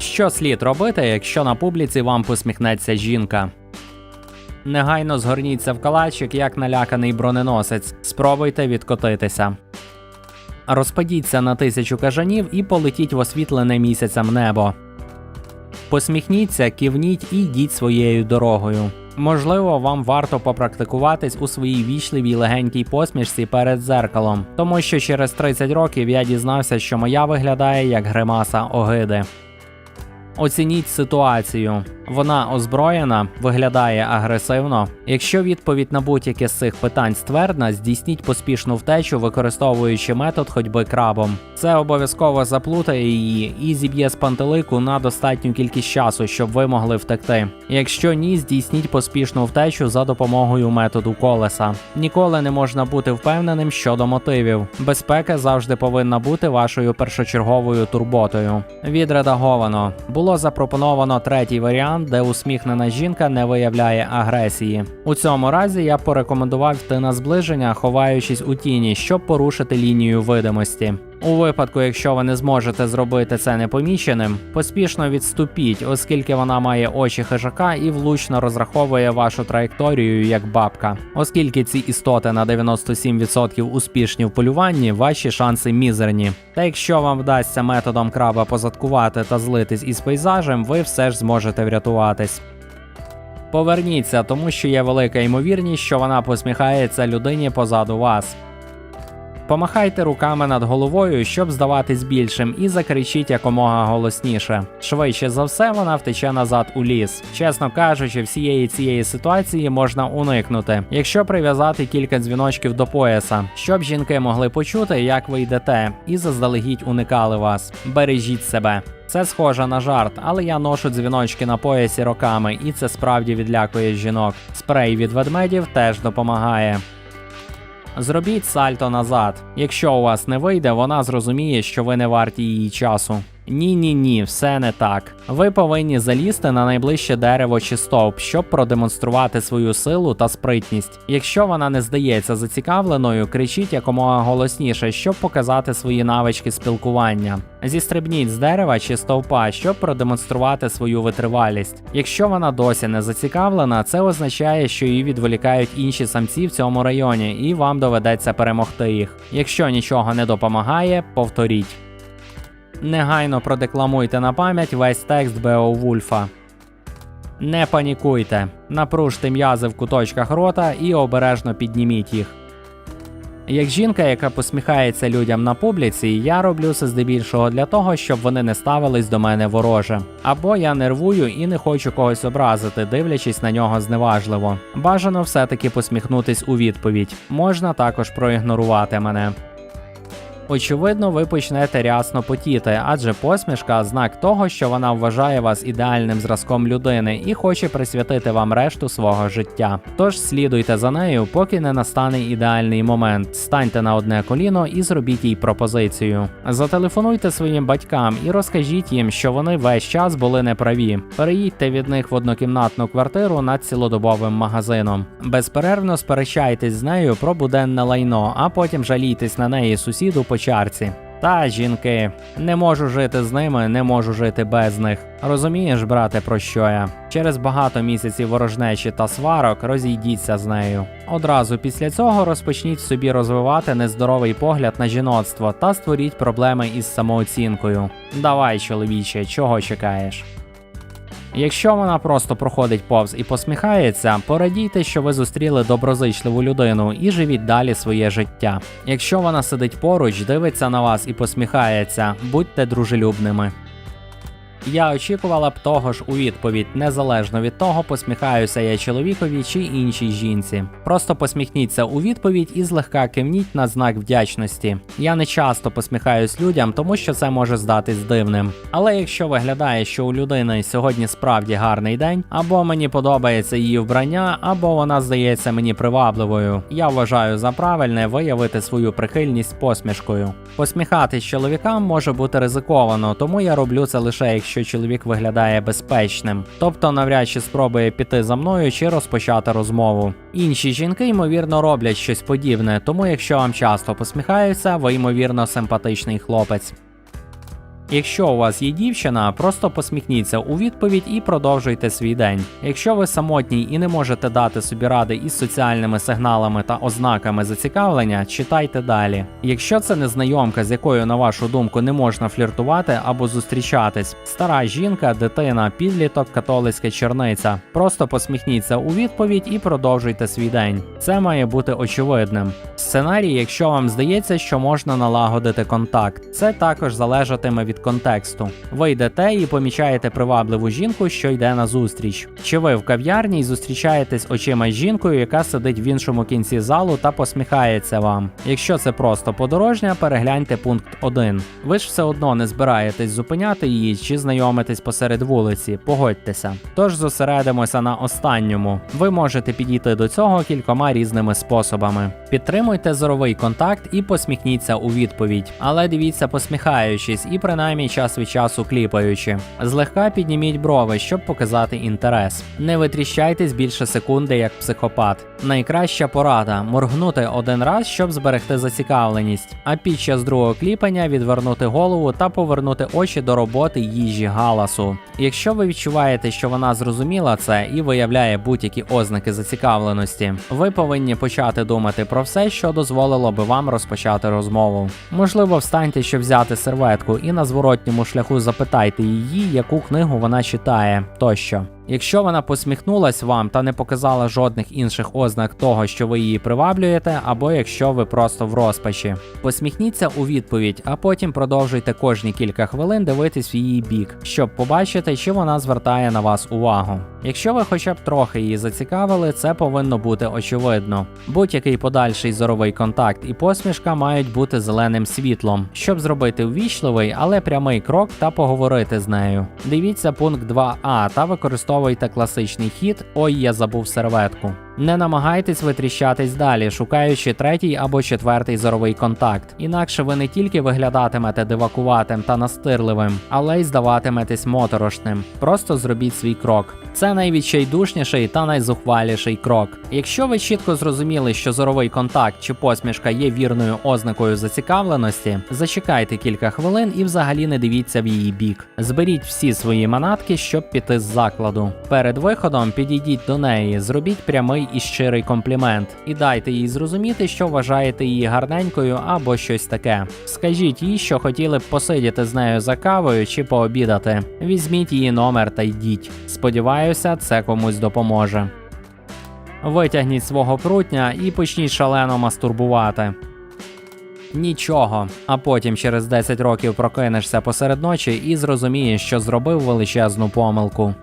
Що слід робити, якщо на публіці вам посміхнеться жінка? Негайно згорніться в калачик, як наляканий броненосець. Спробуйте відкотитися. Розпадіться на тисячу кажанів і полетіть в освітлене місяцем небо. Посміхніться, кивніть і йдіть своєю дорогою. Можливо, вам варто попрактикуватись у своїй вічливій легенькій посмішці перед зеркалом, тому що через 30 років я дізнався, що моя виглядає як гримаса огиди. Оцініть ситуацію. Вона озброєна, виглядає агресивно. Якщо відповідь на будь-яке з цих питань ствердна, здійсніть поспішну втечу, використовуючи метод ходьби крабом. Це обов'язково заплутає її і зіб'є з пантелику на достатню кількість часу, щоб ви могли втекти. Якщо ні, здійсніть поспішну втечу за допомогою методу колеса. Ніколи не можна бути впевненим щодо мотивів. Безпека завжди повинна бути вашою першочерговою турботою. Відредаговано було запропоновано третій варіант, де усміхнена жінка не виявляє агресії. У цьому разі я порекомендував йти на зближення, ховаючись у тіні, щоб порушити лінію видимості. У випадку, якщо ви не зможете зробити це непоміченим, поспішно відступіть, оскільки вона має очі хижака і влучно розраховує вашу траєкторію як бабка. Оскільки ці істоти на 97% успішні в полюванні, ваші шанси мізерні. Та якщо вам вдасться методом краба позадкувати та злитись із пейзажем, ви все ж зможете врятуватись. Поверніться, тому що є велика ймовірність, що вона посміхається людині позаду вас. Помахайте руками над головою, щоб здаватись більшим, і закричіть якомога голосніше. Швидше за все, вона втече назад у ліс. Чесно кажучи, всієї цієї ситуації можна уникнути, якщо прив'язати кілька дзвіночків до пояса, щоб жінки могли почути, як ви йдете, і заздалегідь уникали вас. Бережіть себе. Це схоже на жарт, але я ношу дзвіночки на поясі роками, і це справді відлякує жінок. Спрей від ведмедів теж допомагає. Зробіть сальто назад. Якщо у вас не вийде, вона зрозуміє, що ви не варті її часу. Ні, ні, ні, все не так. Ви повинні залізти на найближче дерево чи стовп, щоб продемонструвати свою силу та спритність. Якщо вона не здається зацікавленою, кричіть якомога голосніше, щоб показати свої навички спілкування. Зістрибніть з дерева чи стовпа, щоб продемонструвати свою витривалість. Якщо вона досі не зацікавлена, це означає, що її відволікають інші самці в цьому районі, і вам доведеться перемогти їх. Якщо нічого не допомагає, повторіть. Негайно продекламуйте на пам'ять весь текст Беовульфа. Не панікуйте, напружте м'язи в куточках рота і обережно підніміть їх. Як жінка, яка посміхається людям на публіці, я роблю це здебільшого для того, щоб вони не ставились до мене вороже. Або я нервую і не хочу когось образити, дивлячись на нього зневажливо. Бажано все-таки посміхнутись у відповідь. Можна також проігнорувати мене. Очевидно, ви почнете рясно потіти, адже посмішка знак того, що вона вважає вас ідеальним зразком людини і хоче присвятити вам решту свого життя. Тож слідуйте за нею, поки не настане ідеальний момент. Станьте на одне коліно і зробіть їй пропозицію. Зателефонуйте своїм батькам і розкажіть їм, що вони весь час були неправі. Переїдьте від них в однокімнатну квартиру над цілодобовим магазином. Безперервно сперечайтесь з нею про буденне лайно, а потім жалійтесь на неї сусіду по чарці. Та жінки, не можу жити з ними, не можу жити без них. Розумієш, брате, про що я? Через багато місяців ворожнечі та сварок розійдіться з нею. Одразу після цього розпочніть собі розвивати нездоровий погляд на жіноцтво та створіть проблеми із самооцінкою. Давай, чоловіче, чого чекаєш? Якщо вона просто проходить повз і посміхається, порадійте, що ви зустріли доброзичливу людину і живіть далі своє життя. Якщо вона сидить поруч, дивиться на вас і посміхається, будьте дружелюбними. Я очікувала б того ж у відповідь, незалежно від того, посміхаюся я чоловікові чи іншій жінці. Просто посміхніться у відповідь і злегка кивніть на знак вдячності. Я не часто посміхаюсь людям, тому що це може здатись дивним. Але якщо виглядає, що у людини сьогодні справді гарний день, або мені подобається її вбрання, або вона здається мені привабливою, я вважаю за правильне виявити свою прихильність посмішкою. Посміхатись чоловікам може бути ризиковано, тому я роблю це лише якщо чоловік виглядає безпечним, тобто навряд чи спробує піти за мною чи розпочати розмову. Інші жінки, ймовірно, роблять щось подібне, тому якщо вам часто посміхаються, ви ймовірно симпатичний хлопець. Якщо у вас є дівчина, просто посміхніться у відповідь і продовжуйте свій день. Якщо ви самотній і не можете дати собі ради із соціальними сигналами та ознаками зацікавлення, читайте далі. Якщо це незнайомка, з якою, на вашу думку, не можна фліртувати або зустрічатись, стара жінка, дитина, підліток, католицька черниця, просто посміхніться у відповідь і продовжуйте свій день. Це має бути очевидним. Сценарій, якщо вам здається, що можна налагодити контакт, це також залежатиме від контексту. Ви йдете і помічаєте привабливу жінку, що йде на зустріч. Чи ви в кав'ярні й зустрічаєтесь очима з жінкою, яка сидить в іншому кінці залу та посміхається вам. Якщо це просто подорожня, перегляньте пункт 1. Ви ж все одно не збираєтесь зупиняти її чи знайомитись посеред вулиці, погодьтеся. Тож зосередимося на останньому. Ви можете підійти до цього кількома різними способами. Підтримуйте зоровий контакт і посміхніться у відповідь, але дивіться посміхаючись і принаймні час від часу кліпаючи. Злегка підніміть брови, щоб показати інтерес. Не витріщайтесь більше секунди як психопат. Найкраща порада моргнути один раз, щоб зберегти зацікавленість, а під час другого кліпання відвернути голову та повернути очі до роботи їжі галасу. Якщо ви відчуваєте, що вона зрозуміла це і виявляє будь-які ознаки зацікавленості, ви повинні почати думати про все, що дозволило би вам розпочати розмову. Можливо, встаньте, щоб взяти серветку, і на зворотньому шляху запитайте її, яку книгу вона читає тощо. Якщо вона посміхнулась вам та не показала жодних інших ознак того, що ви її приваблюєте, або якщо ви просто в розпачі, посміхніться у відповідь, а потім продовжуйте кожні кілька хвилин дивитись в її бік, щоб побачити, чи вона звертає на вас увагу. Якщо ви хоча б трохи її зацікавили, це повинно бути очевидно. Будь-який подальший зоровий контакт і посмішка мають бути зеленим світлом, щоб зробити ввічливий, але прямий крок та поговорити з нею. Дивіться пункт 2а та використовуйте класичний хід Ой, я забув серветку. Не намагайтесь витріщатись далі, шукаючи третій або четвертий зоровий контакт. Інакше ви не тільки виглядатимете дивакуватим та настирливим, але й здаватиметесь моторошним. Просто зробіть свій крок. Це найвідчайдушніший та найзухваліший крок. Якщо ви чітко зрозуміли, що зоровий контакт чи посмішка є вірною ознакою зацікавленості, зачекайте кілька хвилин і взагалі не дивіться в її бік. Зберіть всі свої манатки, щоб піти з закладу. Перед виходом підійдіть до неї, зробіть прямий і щирий комплімент, і дайте їй зрозуміти, що вважаєте її гарненькою або щось таке. Скажіть їй, що хотіли б посидіти з нею за кавою чи пообідати. Візьміть її номер та йдіть. Сподіваюся, це комусь допоможе. Витягніть свого прутня і почніть шалено мастурбувати. Нічого, а потім через 10 років прокинешся посеред ночі і зрозумієш, що зробив величезну помилку.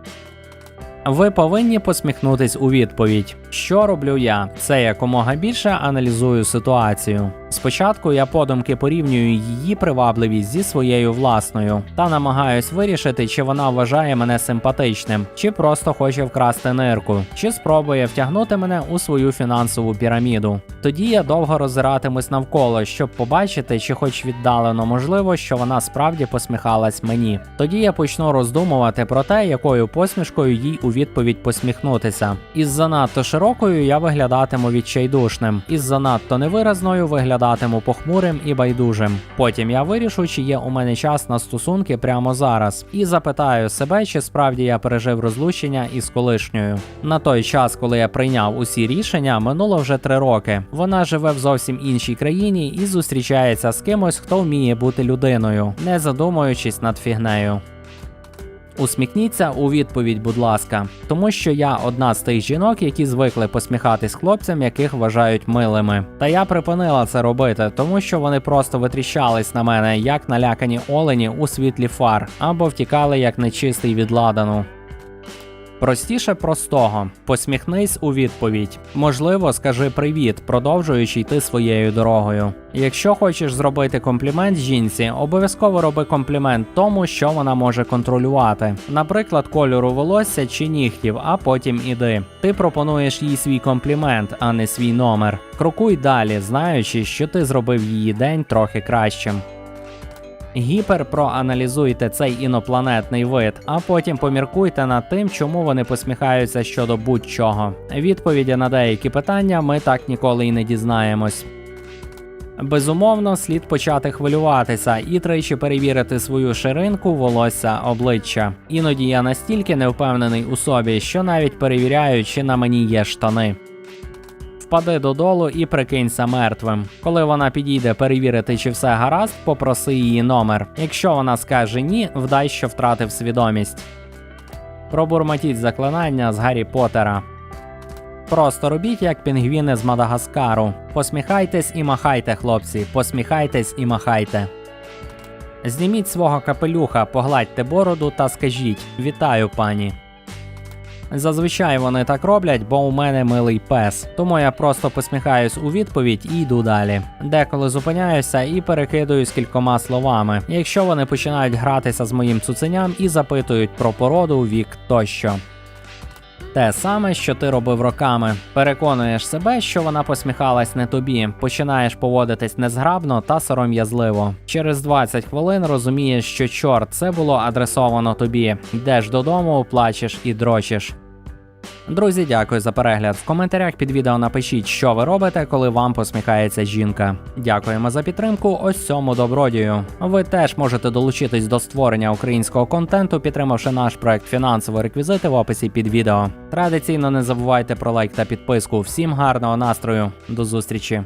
Ви повинні посміхнутись у відповідь. Що роблю я? Це якомога більше аналізую ситуацію. Спочатку я подумки порівнюю її привабливість зі своєю власною та намагаюсь вирішити, чи вона вважає мене симпатичним, чи просто хоче вкрасти нирку, чи спробує втягнути мене у свою фінансову піраміду. Тоді я довго роззиратимусь навколо, щоб побачити, чи хоч віддалено можливо, що вона справді посміхалась мені. Тоді я почну роздумувати про те, якою посмішкою їй у відповідь посміхнутися. Із занадто широкою я виглядатиму відчайдушним, із занадто невиразною виглядатиму похмурим і байдужим. Потім я вирішу, чи є у мене час на стосунки прямо зараз, і запитаю себе, чи справді я пережив розлучення із колишньою. На той час, коли я прийняв усі рішення, минуло вже три роки. Вона живе в зовсім іншій країні і зустрічається з кимось, хто вміє бути людиною, не задумуючись над фігнею. Усміхніться у відповідь, будь ласка, тому що я одна з тих жінок, які звикли посміхатись хлопцям, яких вважають милими. Та я припинила це робити, тому що вони просто витріщались на мене, як налякані олені у світлі фар, або втікали як нечистий від ладану. Простіше простого. Посміхнись у відповідь. Можливо, скажи привіт, продовжуючи йти своєю дорогою. Якщо хочеш зробити комплімент жінці, обов'язково роби комплімент тому, що вона може контролювати, наприклад, кольору волосся чи нігтів, а потім іди. Ти пропонуєш їй свій комплімент, а не свій номер. Крокуй далі, знаючи, що ти зробив її день трохи кращим. Гіперпроаналізуйте цей інопланетний вид, а потім поміркуйте над тим, чому вони посміхаються щодо будь-чого. Відповіді на деякі питання ми так ніколи й не дізнаємось. Безумовно, слід почати хвилюватися і тричі перевірити свою ширинку, волосся, обличчя. Іноді я настільки не впевнений у собі, що навіть перевіряю, чи на мені є штани. Впади додолу і прикинься мертвим. Коли вона підійде перевірити, чи все гаразд, попроси її номер. Якщо вона скаже ні, вдай, що втратив свідомість. Пробурмотіть заклинання з Гаррі Поттера. Просто робіть як пінгвіни з Мадагаскару. Посміхайтесь і махайте, хлопці, посміхайтесь і махайте. Зніміть свого капелюха, погладьте бороду та скажіть Вітаю, пані. Зазвичай вони так роблять, бо у мене милий пес. Тому я просто посміхаюсь у відповідь і йду далі. Деколи зупиняюся і перекидуюсь кількома словами, якщо вони починають гратися з моїм цуценям і запитують про породу, вік тощо. Те саме, що ти робив роками. Переконуєш себе, що вона посміхалась не тобі, починаєш поводитись незграбно та сором'язливо. Через 20 хвилин розумієш, що чорт це було адресовано тобі. Йдеш додому, плачеш і дрочиш. Друзі, дякую за перегляд. В коментарях під відео напишіть, що ви робите, коли вам посміхається жінка. Дякуємо за підтримку. Ось цьому добродію. Ви теж можете долучитись до створення українського контенту, підтримавши наш проект фінансові реквізити в описі під відео. Традиційно не забувайте про лайк та підписку. Всім гарного настрою. До зустрічі!